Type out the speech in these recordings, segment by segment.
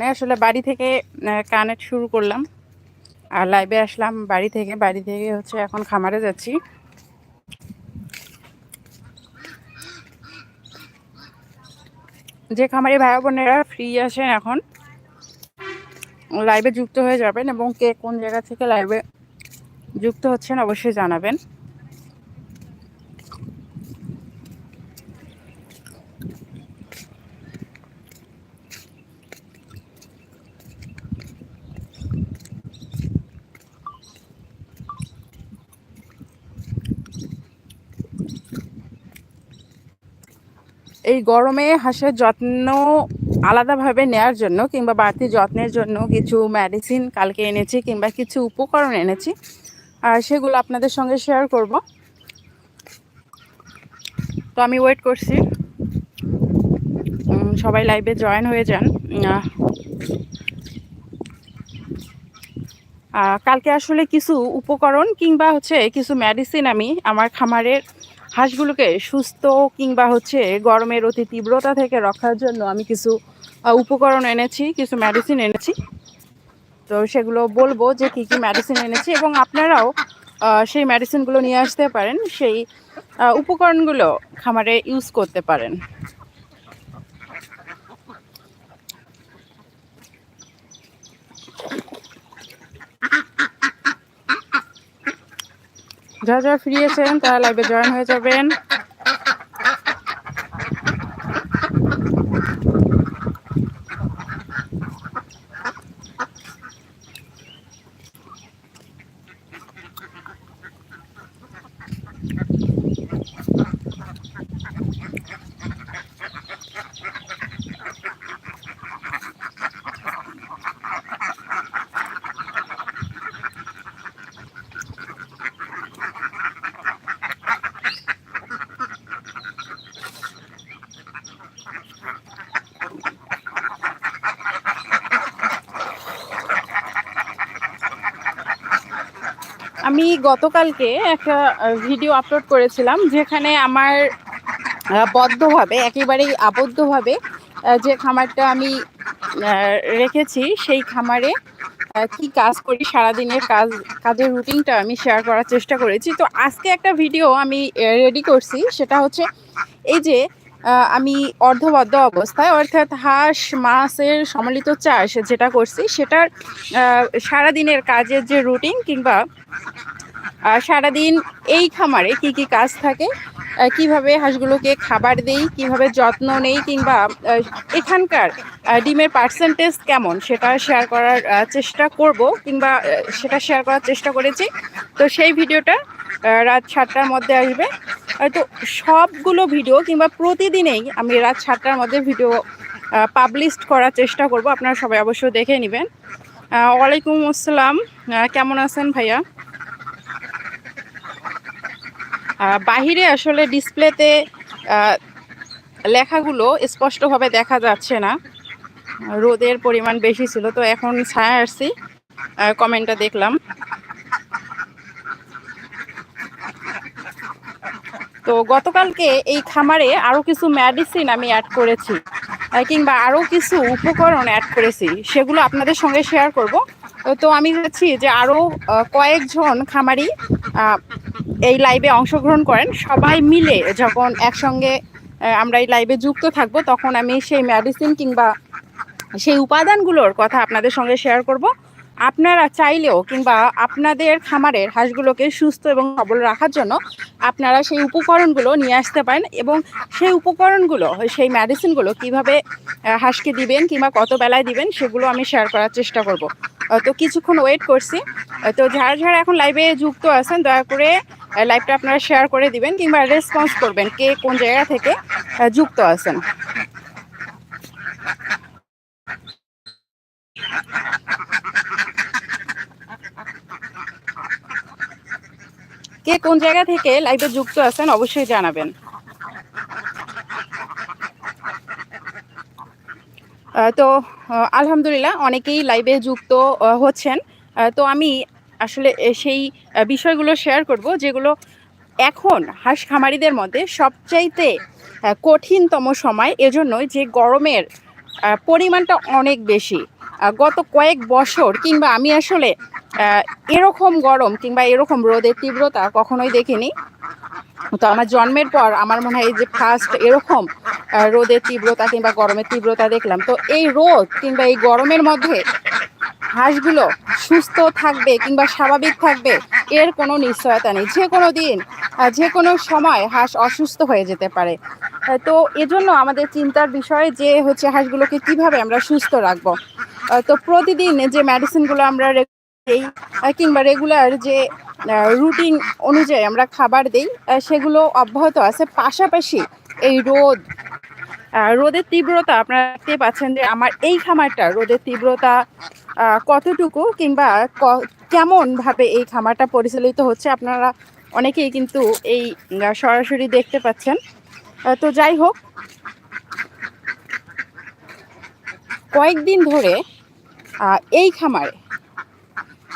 কারণে আসলে বাড়ি থেকে কানেক্ট শুরু করলাম। আর লাইভে আসলাম বাড়ি থেকে। বাড়ি থেকে হচ্ছে এখন খামারে যাচ্ছি। যে খামারি ভাই বোনেরা ফ্রি আছেন এখন লাইভে যুক্ত হয়ে যাবেন এবং কে কোন জায়গা থেকে লাইভে যুক্ত হচ্ছেন অবশ্যই জানাবেন। এই গরমে হাঁসের যত্ন আলাদাভাবে নেয়ার জন্য কিংবা বাড়তি যত্নের জন্য কিছু মেডিসিন কালকে এনেছি কিংবা কিছু উপকরণ এনেছি। আর সেগুলো আপনাদের সঙ্গে শেয়ার করব। তো আমি ওয়েট করছি। সবাই লাইভে জয়েন হয়ে যান। কালকে আসলে কিছু উপকরণ কিংবা হচ্ছে কিছু মেডিসিন আমি আমার খামারের হাঁসগুলোকে সুস্থ কিংবা হচ্ছে গরমের অতি তীব্রতা থেকে রক্ষার জন্য আমি কিছু উপকরণ এনেছি, কিছু মেডিসিন এনেছি। তো সেগুলো বলব যে কি কি মেডিসিন এনেছি এবং আপনারাও সেই মেডিসিনগুলো নিয়ে আসতে পারেন, সেই উপকরণগুলো খামারে ইউজ করতে পারেন। যারা যারা ফ্রি আছেন তারা লাইভে জয়েন হয়ে যাবেন। আমি গতকালকে একটা ভিডিও আপলোড করেছিলাম যেখানে আমার বদ্ধভাবে, একেবারেই আবদ্ধভাবে যে খামারটা আমি রেখেছি, সেই খামারে কি কাজ করি, সারাদিনের কাজ, কাজের রুটিনটা আমি শেয়ার করার চেষ্টা করেছি। তো আজকে একটা ভিডিও আমি রেডি করছি, সেটা হচ্ছে এই যে আমি অর্ধবদ্ধ অবস্থায়, অর্থাৎ হাঁস, মাছের সম্মিলিত চাষ যেটা করছি, সেটার সারাদিনের কাজের যে রুটিন কিংবা সারাদিন এই খামারে কি কি কাজ থাকে কীভাবে হাঁসগুলোকে খাবার দেই, কীভাবে যত্ন নেই কিংবা এখানকার ডিমের পার্সেন্টেজ কেমন, সেটা শেয়ার করার চেষ্টা করব কিংবা সেটা শেয়ার করার চেষ্টা করেছি। তো সেই ভিডিওটা রাত সাতটার মধ্যে আসবে। হয়তো সবগুলো ভিডিও কিংবা প্রতিদিনেই আমি রাত সাতটার মধ্যে ভিডিও পাবলিশ করার চেষ্টা করব। আপনারা সবাই অবশ্যই দেখে নেবেন। ওয়ালাইকুম আসসালাম। কেমন আছেন ভাইয়া? বাহিরে আসলে ডিসপ্লেতে লেখাগুলো স্পষ্টভাবে দেখা যাচ্ছে না। রোদের পরিমাণ বেশি ছিল, তো এখন ছায়া আসছি। কমেন্টটা দেখলাম। তো গতকালকে এই খামারে আরও কিছু মেডিসিন আমি অ্যাড করেছি কিংবা আরও কিছু উপকরণ অ্যাড করেছি, সেগুলো আপনাদের সঙ্গে শেয়ার করব। তো আমি চাচ্ছি যে আরও কয়েকজন খামারি এই লাইভে অংশগ্রহণ করেন। সবাই মিলে যখন একসঙ্গে আমরা এই লাইভে যুক্ত থাকব, তখন আমি সেই মেডিসিন কিংবা সেই উপাদানগুলোর কথা আপনাদের সঙ্গে শেয়ার করব। আপনারা চাইলেও কিংবা আপনাদের খামারের হাঁসগুলোকে সুস্থ এবং সবল রাখার জন্য আপনারা সেই উপকরণগুলো নিয়ে আসতে পারেন এবং সেই উপকরণগুলো, সেই মেডিসিনগুলো কীভাবে হাঁসকে দিবেন কিংবা কত বেলায় দিবেন সেগুলো আমি শেয়ার করার চেষ্টা করব। তো কিছুক্ষণ ওয়েট করছি। তো যারা যারা এখন লাইভে যুক্ত আছেন, দয়া করে লাইভটা আপনারা শেয়ার করে দিবেন কিংবা রেসপন্স করবেন কে কোন জায়গা থেকে যুক্ত আছেন। কোন জায়গা থেকে লাইভে যুক্ত আছেন অবশ্যই জানাবেন। তো আলহামদুলিল্লাহ অনেকেই লাইভে যুক্ত হচ্ছেন। তো আমি আসলে সেই বিষয়গুলো শেয়ার করব যেগুলো এখন হাঁস খামারিদের মধ্যে সবচাইতে কঠিনতম সময়। এজন্যই যে গরমের পরিমাণটা অনেক বেশি। গত কয়েক বছর কিংবা আমি আসলে এরকম গরম কিংবা এরকম রোদের তীব্রতা কখনোই দেখিনি। তো আমার জন্মের পর আমার মনে হয় যে ফার্স্ট এরকম রোদের তীব্রতা কিংবা গরমের তীব্রতা দেখলাম। তো এই রোদ কিংবা এই গরমের মধ্যে হাঁসগুলো সুস্থ থাকবে কিংবা স্বাভাবিক থাকবে, এর কোনো নিশ্চয়তা নেই। যে কোনো দিন যে কোনো সময় হাঁস অসুস্থ হয়ে যেতে পারে। তো এজন্য আমাদের চিন্তার বিষয় যে হচ্ছে হাঁসগুলোকে কীভাবে আমরা সুস্থ রাখব। তো প্রতিদিন যে মেডিসিনগুলো আমরা দেই কিংবা রেগুলার যে রুটিন অনুযায়ী আমরা খাবার দেই সেগুলো অব্যাহত আছে। পাশাপাশি এই রোদ রোদের তীব্রতা আপনারা দেখতে পাচ্ছেন যে আমার এই খামারটা রোদের তীব্রতা কতটুকু কিংবা ক- কেমন ভাবে এই খামারটা পরিচালিত হচ্ছে আপনারা অনেকেই কিন্তু এই সরাসরি দেখতে পাচ্ছেন। তো যাই হোক, কয়েকদিন ধরে এই খামারে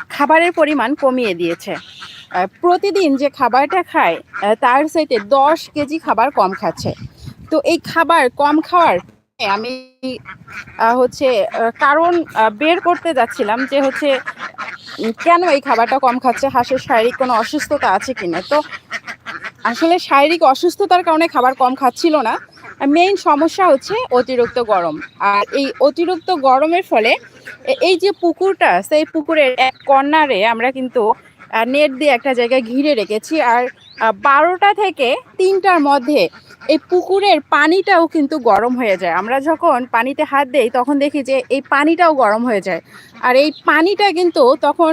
খাবারের পরিমাণ কমিয়ে দিয়েছে। প্রতিদিন যে খাবারটা খায় তার চাইতে দশ কেজি খাবার কম খাচ্ছে। তো এই খাবার কম খাওয়ার আমি হচ্ছে কারণ বের করতে যাচ্ছিলাম যে হচ্ছে কেন এই খাবারটা কম খাচ্ছে? হাঁসের শারীরিক কোনো অসুস্থতা আছে কিনা? তো আসলে শারীরিক অসুস্থতার কারণে খাবার কম খাচ্ছিল না। মেইন সমস্যা হচ্ছে অতিরিক্ত গরম। আর এই অতিরিক্ত গরমের ফলে এই যে পুকুরটা, সেই পুকুরের এক কর্নারে আমরা কিন্তু নেট দিয়ে একটা জায়গায় ঘিরে রেখেছি। আর বারোটা থেকে তিনটার মধ্যে এই পুকুরের পানিটাও কিন্তু গরম হয়ে যায়। আমরা যখন পানিতে হাত দেই, তখন দেখি যে এই পানিটাও গরম হয়ে যায়। আর এই পানিটা কিন্তু তখন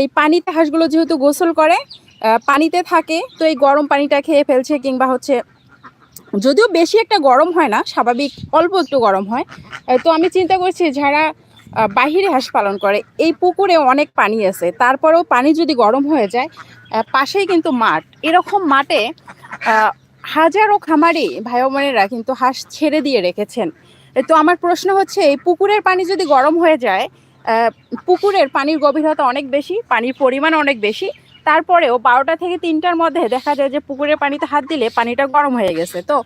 এই পানিতে হাঁসগুলো যেহেতু গোসল করে পানিতে থাকে, তো এই গরম পানিটা খেয়ে ফেলছে কিংবা হচ্ছে যদিও বেশি একটা গরম হয় না, স্বাভাবিক অল্প একটু গরম হয়। তো আমি চিন্তা করছি যারা বাহিরে হাঁস পালন করে, এই পুকুরে অনেক পানি আছে। তারপরেও পানি যদি গরম হয়ে যায় পাশেই কিন্তু মাঠ। এরকম মাঠে হাজারো খামারি ভাই বোনেরা কিন্তু হাঁস ছেড়ে দিয়ে রেখেছেন। তো আমার প্রশ্ন হচ্ছে, এই পুকুরের পানি যদি গরম হয়ে যায় পুকুরের পানির গভীরতা অনেক বেশি, পানির পরিমাণ অনেক বেশি, তারপরেও বারোটা থেকে তিনটার মধ্যে দেখা যায় যে পুকুরের পানিতে হাত দিলে পানিটা গরম হয়ে গেছে। তো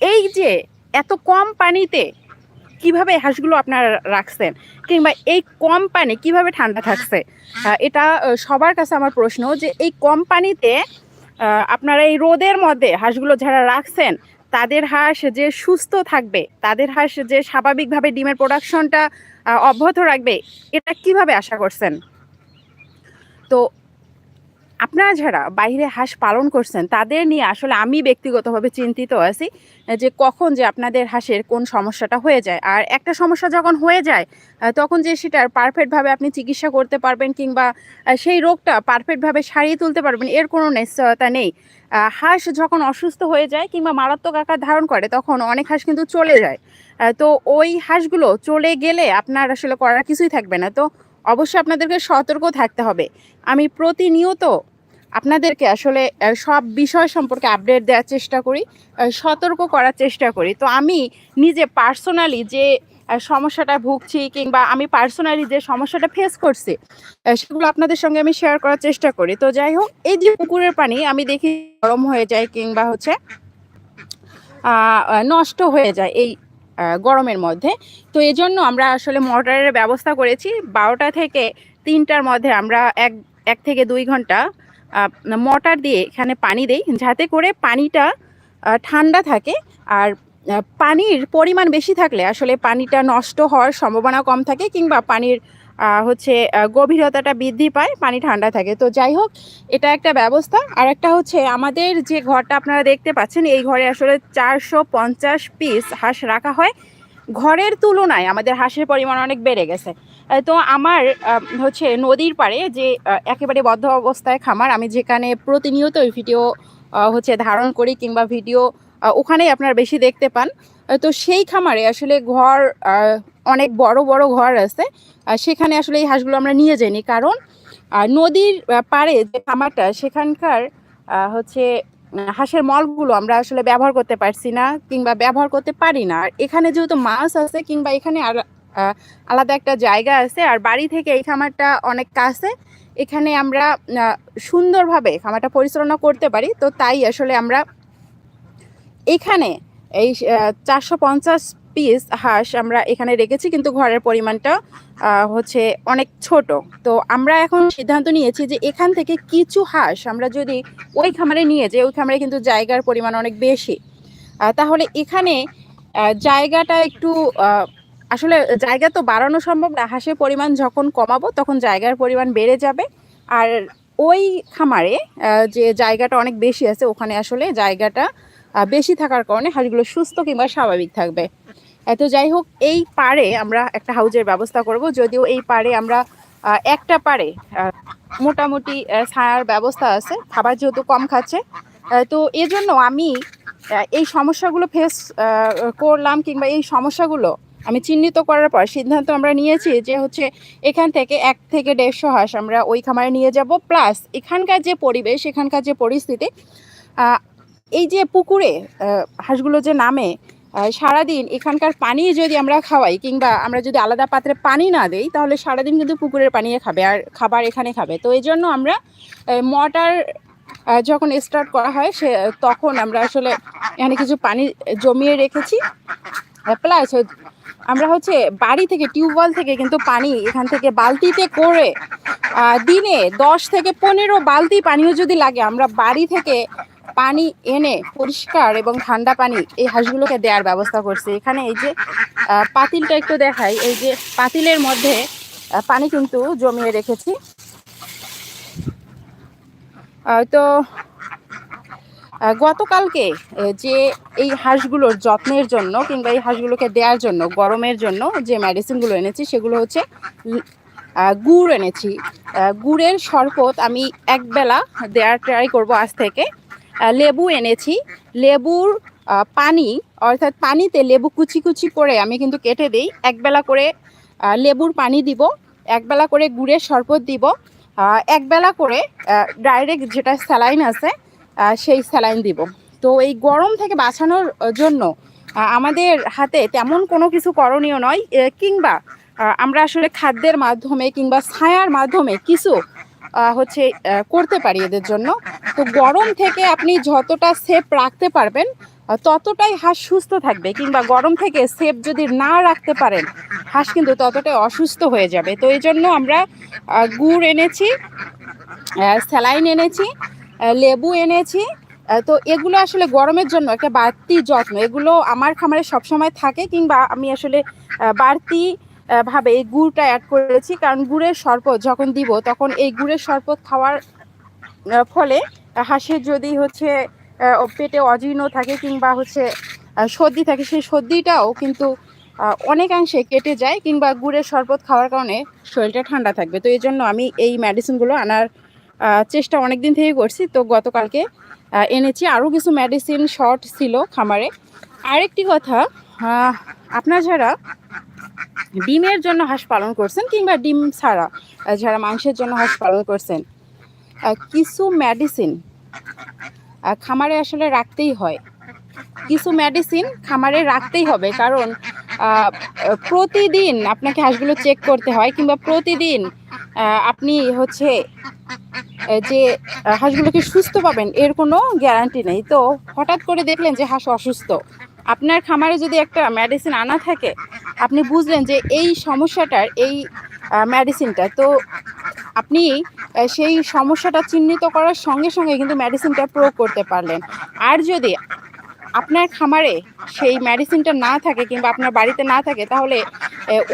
এই যে এত কম পানিতে কীভাবে হাঁসগুলো আপনারা রাখছেন? কিংবা এই কম পানি কীভাবে ঠান্ডা থাকছে? এটা সবার কাছে আমার প্রশ্ন যে এই কম পানিতে আপনারা এই রোদের মধ্যে হাঁসগুলো যারা রাখছেন, তাদের হাঁস যে সুস্থ থাকবে, তাদের হাঁস যে স্বাভাবিকভাবে ডিমের প্রোডাকশনটা অব্যাহত রাখবে, এটা কীভাবে আশা করছেন? তো আপনারা যারা বাইরে হাঁস পালন করছেন, তাদের নিয়ে আসলে আমি ব্যক্তিগতভাবে চিন্তিত আছি যে কখন যে আপনাদের হাঁসের কোন সমস্যাটা হয়ে যায়। আর একটা সমস্যা যখন হয়ে যায় তখন যে সেটার পারফেক্টভাবে আপনি চিকিৎসা করতে পারবেন কিংবা সেই রোগটা পারফেক্টভাবে সারিয়ে তুলতে পারবেন, এর কোনো নিশ্চয়তা নেই। হাঁস যখন অসুস্থ হয়ে যায় কিংবা মারাত্মক আকার ধারণ করে, তখন অনেক হাঁস কিন্তু চলে যায়। তো ওই হাঁসগুলো চলে গেলে আপনার আসলে করার কিছুই থাকবে না। তো অবশ্যই আপনাদেরকে সতর্ক থাকতে হবে। আমি প্রতিনিয়ত আপনাদেরকে আসলে সব বিষয় সম্পর্কে আপডেট দেওয়ার চেষ্টা করি সতর্ক করার চেষ্টা করি। তো আমি নিজে পার্সোনালি যে সমস্যাটা ভুগছি কিংবা আমি পার্সোনালি যে সমস্যাটা ফেস করছি সেগুলো আপনাদের সঙ্গে আমি শেয়ার করার চেষ্টা করি। তো যাই হোক, এই যে পুকুরের পানি, আমি দেখি গরম হয়ে যায় কিংবা হচ্ছে নষ্ট হয়ে যায়। এই গরমের মধ্যে। তো এই জন্য আমরা আসলে মোটরের ব্যবস্থা করেছি। বারোটা থেকে তিনটার মধ্যে আমরা এক এক থেকে দুই ঘণ্টা মোটর দিয়ে এখানে পানি দেই। যাতে করে পানিটা ঠান্ডা থাকে আর পানির পরিমাণ বেশি থাকলে আসলে পানিটা নষ্ট হওয়ার সম্ভাবনা কম থাকে কিংবা পানির হচ্ছে গভীরতাটা বৃদ্ধি পায়, পানি ঠান্ডা থাকে। তো যাই হোক, এটা একটা ব্যবস্থা। আর একটা হচ্ছে, আমাদের যে ঘরটা আপনারা দেখতে পাচ্ছেন, এই ঘরে আসলে চারশো পঞ্চাশ পিস হাঁস রাখা হয়। ঘরের তুলনায় আমাদের হাঁসের পরিমাণ অনেক বেড়ে গেছে। তো আমার হচ্ছে নদীর পাড়ে যে একেবারে বদ্ধ অবস্থায় খামার, আমি যেখানে প্রতিনিয়ত ভিডিও হচ্ছে ধারণ করি কিংবা ভিডিও ওখানেই আপনারা বেশি দেখতে পান। তো সেই খামারে আসলে ঘর অনেক বড় বড় ঘর আছে। আর সেখানে আসলে এই হাঁসগুলো আমরা নিয়ে যাইনি। কারণ নদীর পাড়ে যে খামারটা, সেখানকার হচ্ছে, হাঁসের মলগুলো আমরা আসলে ব্যবহার করতে পারছি না কিংবা ব্যবহার করতে পারি না। আর এখানে যেহেতু মাছ আছে, কিংবা এখানে আলাদা একটা জায়গা আছে, আর বাড়ি থেকে এই খামারটা অনেক কাছে, এখানে আমরা সুন্দরভাবে খামারটা পরিচালনা করতে পারি। তো তাই আসলে আমরা এখানে এই চারশো পঞ্চাশ পিস হাঁস আমরা এখানে রেখেছি, কিন্তু ঘরের পরিমাণটা হচ্ছে অনেক ছোট। তো আমরা এখন সিদ্ধান্ত নিয়েছি যে এখান থেকে কিছু হাঁস আমরা যদি ওই খামারে নিয়ে যাই, ওই খামারে কিন্তু জায়গার পরিমাণ অনেক বেশি। তাহলে এখানে জায়গাটা একটু আসলে জায়গা তো বাড়ানো সম্ভব না, হাঁসের পরিমাণ যখন কমাবো তখন জায়গার পরিমাণ বেড়ে যাবে। আর ওই খামারে যে জায়গাটা অনেক বেশি আছে, ওখানে আসলে জায়গাটা বেশি থাকার কারণে হাঁসগুলো সুস্থ কিংবা স্বাভাবিক থাকবে। এত যাই হোক এই পাড়ে আমরা একটা হাউজের ব্যবস্থা করব। যদিও এই পাড়ে আমরা একটা আহ, মোটামুটি ছায়ার ব্যবস্থা আছে খাবার যেহেতু কম খাচ্ছে তো এজন্য আমি এই সমস্যাগুলো ফেস করলাম কিংবা এই সমস্যাগুলো আমি চিহ্নিত করার পর সিদ্ধান্ত আমরা নিয়েছি যে হচ্ছে এখান থেকে এক থেকে দেড়শো হাঁস আমরা ওই খামারে নিয়ে যাব। প্লাস এখানকার যে পরিবেশ এখানকার যে পরিস্থিতি এই যে পুকুরে হাঁসগুলো যে নামে সারাদিন এখানকার পানি যদি আমরা খাওয়াই কিংবা আমরা যদি আলাদা পাত্রে পানি না দেই, তাহলে সারাদিন কিন্তু পুকুরের পানি খাবে আর খাবার এখানে খাবে। তো এই জন্য আমরা মটার যখন স্টার্ট করা হয়, সে, তখন আমরা আসলে এখানে কিছু পানি জমিয়ে রেখেছি। প্লাস আমরা হচ্ছে বাড়ি থেকে, টিউবওয়েল থেকে কিন্তু পানি এখান থেকে বালতিতে করে দিনে দশ থেকে পনেরো বালতি পানিও যদি লাগে, আমরা বাড়ি থেকে পানি এনে পরিষ্কার এবং ঠান্ডা পানি এই হাঁসগুলোকে দেওয়ার ব্যবস্থা করছি। এখানে এই যে পাতিলটা একটু দেখাই। এই যে পাতিলের মধ্যে পানি কিন্তু জমিয়ে রেখেছি। তো গতকালকে যে এই হাঁসগুলোর যত্নের জন্য কিংবা এই হাঁসগুলোকে দেওয়ার জন্য, গরমের জন্য যে মেডিসিনগুলো এনেছি, সেগুলো হচ্ছে গুড় এনেছি। গুড়ের শরবত আমি একবেলা দেওয়ার ট্রাই করব আজ থেকে। লেবু এনেছি। লেবুর পানি, অর্থাৎ পানিতে লেবু কুচি কুচি করে আমি কিন্তু কেটে দিই। একবেলা করে লেবুর পানি দিব, একবেলা করে গুড়ের শরবত দিব। একবেলা করে ডাইরেক্ট যেটা স্যালাইন আছে সেই স্যালাইন দিব। তো এই গরম থেকে বাঁচানোর জন্য আমাদের হাতে তেমন কোনো কিছু করণীয় নয় কিংবা আমরা আসলে খাদ্যের মাধ্যমে কিংবা ছায়ার মাধ্যমে কিছু হচ্ছে করতে পারি এদের জন্য। তো গরম থেকে আপনি যতটা সেফ রাখতে পারবেন ততটাই হাঁস সুস্থ থাকবে, কিংবা গরম থেকে সেফ যদি না রাখতে পারেন, হাঁস কিন্তু ততটাই অসুস্থ হয়ে যাবে। তো এই জন্য আমরা গুড় এনেছি স্যালাইন এনেছি লেবু এনেছি। তো এগুলো আসলে গরমের জন্য একটা বাড়তি যত্ন। এগুলো আমার খামারে সবসময় থাকে কিংবা আমি আসলে বাড়তি ভাবে এই গুড়টা অ্যাড করেছি। কারণ গুড়ের শরবত যখন দিব, তখন এই গুড়ের শরবত খাওয়ার ফলে হাঁসের যদি হচ্ছে পেটে অজীর্ণ থাকে কিংবা হচ্ছে সর্দি থাকে, সেই সর্দিটাও কিন্তু অনেকাংশে কেটে যায় কিংবা গুড়ের শরবত খাওয়ার কারণে শরীরটা ঠান্ডা থাকবে। তো এই জন্য আমি এই মেডিসিনগুলো আনার চেষ্টা অনেক দিন থেকে করছি, তো গতকালকে এনেছি। আরও কিছু মেডিসিন শর্ট ছিল খামারে। আরেকটি কথা আপনার যারা ডিমের জন্য হাঁস পালন করছেন কিংবা ডিম ছাড়া যারা মাংসের জন্য হাঁস পালন করছেন কিছু মেডিসিন খামারে আসলে রাখতেই হয়। কিছু মেডিসিন খামারে রাখতেই হবে, কারণ প্রতিদিন আপনাকে হাঁসগুলো চেক করতে হয় কিংবা প্রতিদিন আপনি হচ্ছে যে হাঁসগুলোকে সুস্থ পাবেন, এর কোনো গ্যারান্টি নেই। তো হঠাৎ করে দেখলেন যে হাঁস অসুস্থ। আপনার খামারে যদি একটা মেডিসিন আনা থাকে, আপনি বুঝলেন যে এই সমস্যাটার, এই মেডিসিনটা তো আপনি সেই সমস্যাটা চিহ্নিত করার সঙ্গে সঙ্গে কিন্তু মেডিসিনটা প্রয়োগ করতে পারলেন। আর যদি আপনার খামারে সেই মেডিসিনটা না থাকে কিংবা আপনার বাড়িতে না থাকে, তাহলে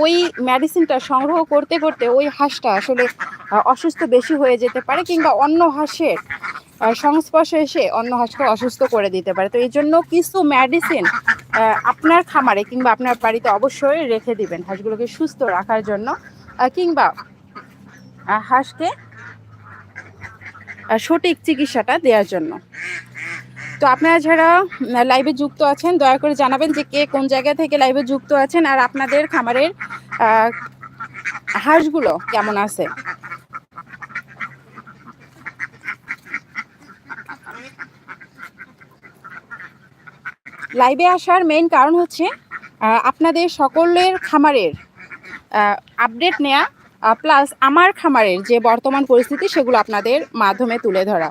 ওই মেডিসিনটা সংগ্রহ করতে করতে ওই হাঁসটা আসলে অসুস্থ বেশি হয়ে যেতে পারে কিংবা অন্য হাঁসের সংস্পর্শে এসে অন্য হাঁসকে অসুস্থ করে দিতে পারে। তো এই জন্য কিছু মেডিসিন আপনার খামারে কিংবা আপনার বাড়িতে অবশ্যই রেখে দিবেন হাঁসগুলোকে সুস্থ রাখার জন্য কিংবা হাঁসকে সঠিক চিকিৎসাটা দেওয়ার জন্য। তো আপনারা যারা লাইভে যুক্ত আছেন, দয়া করে জানাবেন যে কে কোন জায়গা থেকে লাইভে যুক্ত আছেন আর আপনাদের খামারের হাঁসগুলো কেমন আছে? লাইভে আসার মেইন কারণ হচ্ছে আপনাদের সকলের খামারের আপডেট নেয়া প্লাস আমার খামারের যে বর্তমান পরিস্থিতি সেগুলো আপনাদের মাধ্যমে তুলে ধরা।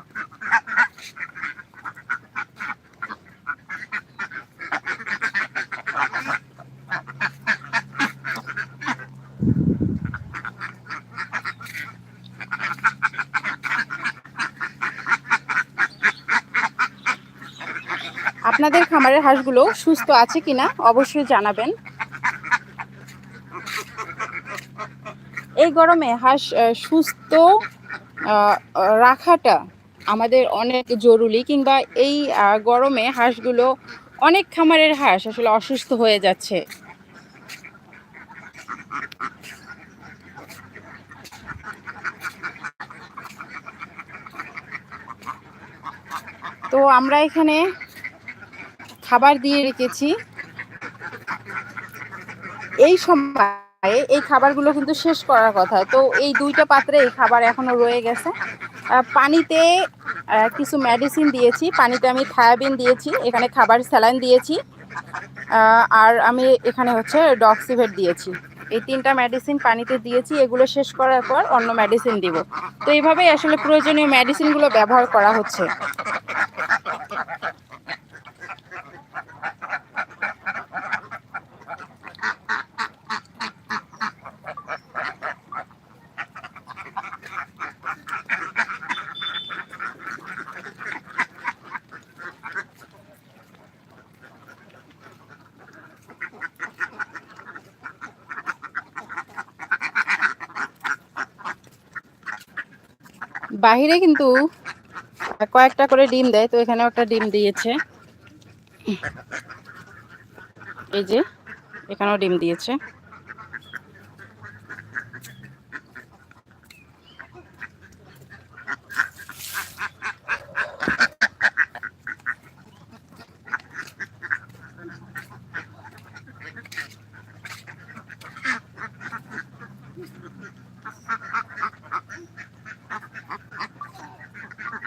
আপনাদের খামারের হাঁসগুলো সুস্থ আছে কিনা অবশ্যই জানাবেন। এই গরমে হাঁস সুস্থ রাখাটা আমাদের অনেক জরুরি কিংবা এই গরমে হাঁসগুলো অনেক খামারের হাঁস আসলে অসুস্থ হয়ে যাচ্ছে। তো আমরা এখানে খাবার দিয়ে রেখেছি। এই সময় এই খাবারগুলো কিন্তু শেষ করার কথা। তো এই দুইটা পাত্রে এই খাবার এখনও রয়ে গেছে। পানিতে কিছু মেডিসিন দিয়েছি। পানিতে আমি থায়াবিন দিয়েছি, এখানে খাবার স্যালাইন দিয়েছি। আর আমি এখানে হচ্ছে ডক্সিভেট দিয়েছি। এই তিনটা মেডিসিন পানিতে দিয়েছি, এগুলো শেষ করার পর অন্য মেডিসিন দিব। তো এইভাবেই আসলে প্রয়োজনীয় মেডিসিনগুলো ব্যবহার করা হচ্ছে। বাহিরে কিন্তু কয়েকটা করে ডিম দেয় তো এখানেও একটা ডিম দিয়েছে। এই যে, এখানেও ডিম দিয়েছে।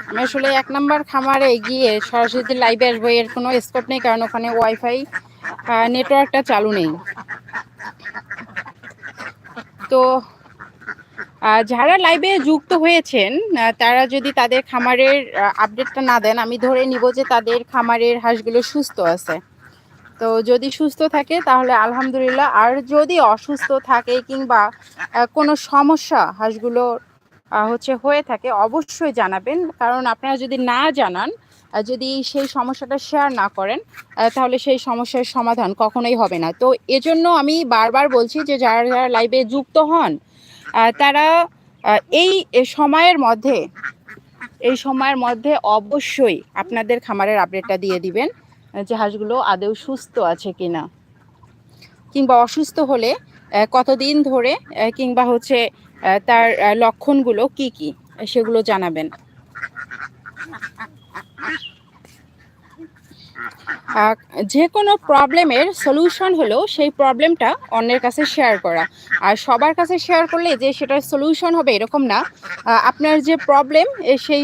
আমি আসলে এক নাম্বার খামারে গিয়ে সরাসরি লাইভে আসব, এর কোনো স্কোপ নেই, কারণ ওখানে ওয়াইফাই নেটওয়ার্কটা চালু নেই। তো যারা লাইভে যুক্ত হয়েছেন তারা যদি তাদের খামারের আপডেটটা না দেন, আমি ধরে নিব যে তাদের খামারের হাঁসগুলো সুস্থ আছে। তো যদি সুস্থ থাকে, তাহলে আলহামদুলিল্লাহ, আর যদি অসুস্থ থাকে কিংবা কোনো সমস্যা হাঁসগুলো হচ্ছে হয়ে থাকে, অবশ্যই জানাবেন। কারণ আপনারা যদি না জানান যদি সেই সমস্যাটা শেয়ার না করেন তাহলে সেই সমস্যার সমাধান কখনোই হবে না। তো এজন্য আমি বারবার বলছি যে যারা যারা লাইভে যুক্ত হন তারা এই সময়ের মধ্যে, এই সময়ের মধ্যে অবশ্যই আপনাদের খামারের আপডেটটা দিয়ে দিবেন যে হাঁসগুলো আদৌ সুস্থ আছে কিনা। কিংবা অসুস্থ হলে কতদিন ধরে কিংবা হচ্ছে তার লক্ষণগুলো কি কি, সেগুলো জানাবেন। যে কোনো প্রবলেমের সলিউশন হলো সেই প্রবলেমটা অন্যের কাছে শেয়ার করা। আর সবার কাছে শেয়ার করলে যে সেটার সলিউশন হবে এরকম না। আপনার যে প্রবলেম সেই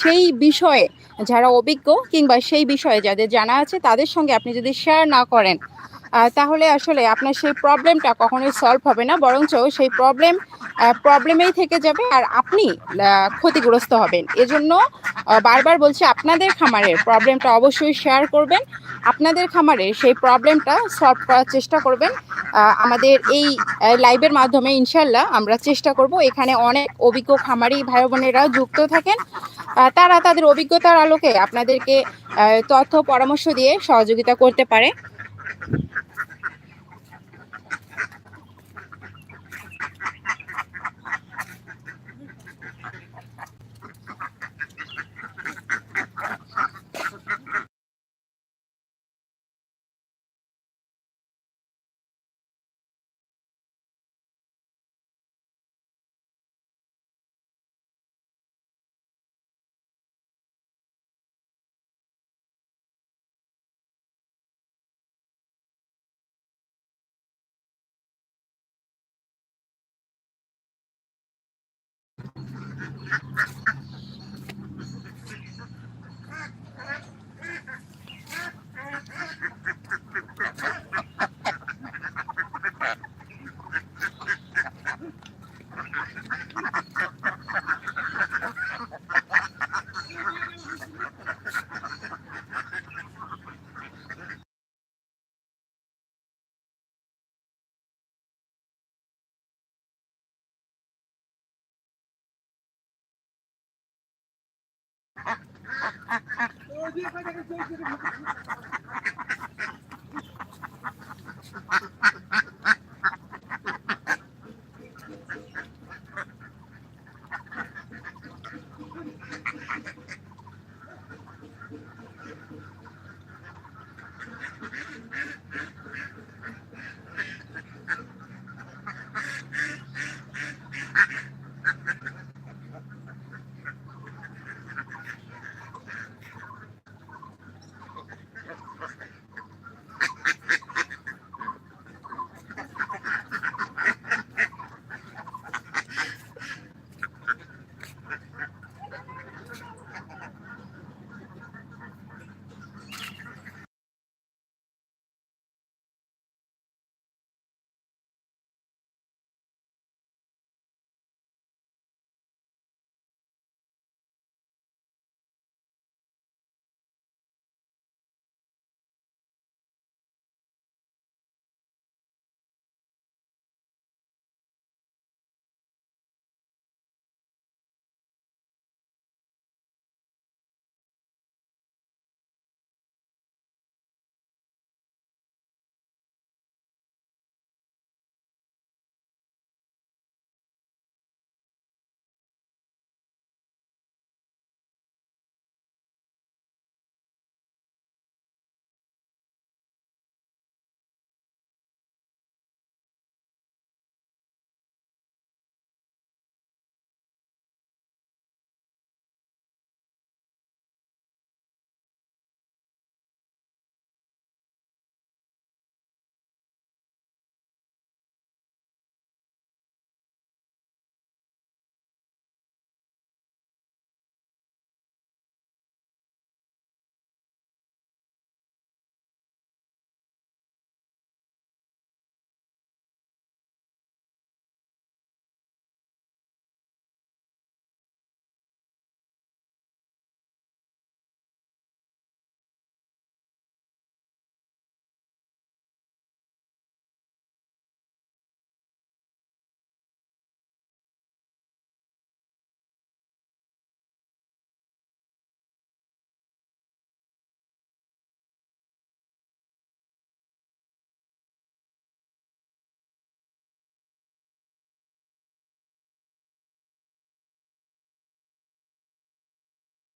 সেই বিষয়ে যারা অভিজ্ঞ কিংবা সেই বিষয়ে যাদের জানা আছে, তাদের সঙ্গে আপনি যদি শেয়ার না করেন তাহলে আসলে আপনার সেই প্রবলেমটা কখনোই সলভ হবে না, বরঞ্চ সেই প্রবলেম প্রবলেমেই থেকে যাবে আর আপনি ক্ষতিগ্রস্ত হবেন। এজন্য বারবার বলছি আপনাদের খামারের প্রবলেমটা অবশ্যই শেয়ার করবেন। আপনাদের খামারে সেই প্রবলেমটা সলভ করার চেষ্টা করবেন। আমাদের এই লাইভের মাধ্যমে ইনশাল্লাহ আমরা চেষ্টা করব এখানে অনেক অভিজ্ঞ খামারি ভাই বোনেরা যুক্ত থাকেন। তারা তাদের অভিজ্ঞতার আলোকে আপনাদেরকে তথ্য, পরামর্শ দিয়ে সহযোগিতা করতে পারে। Ha ha ha. Ha ha ha ha!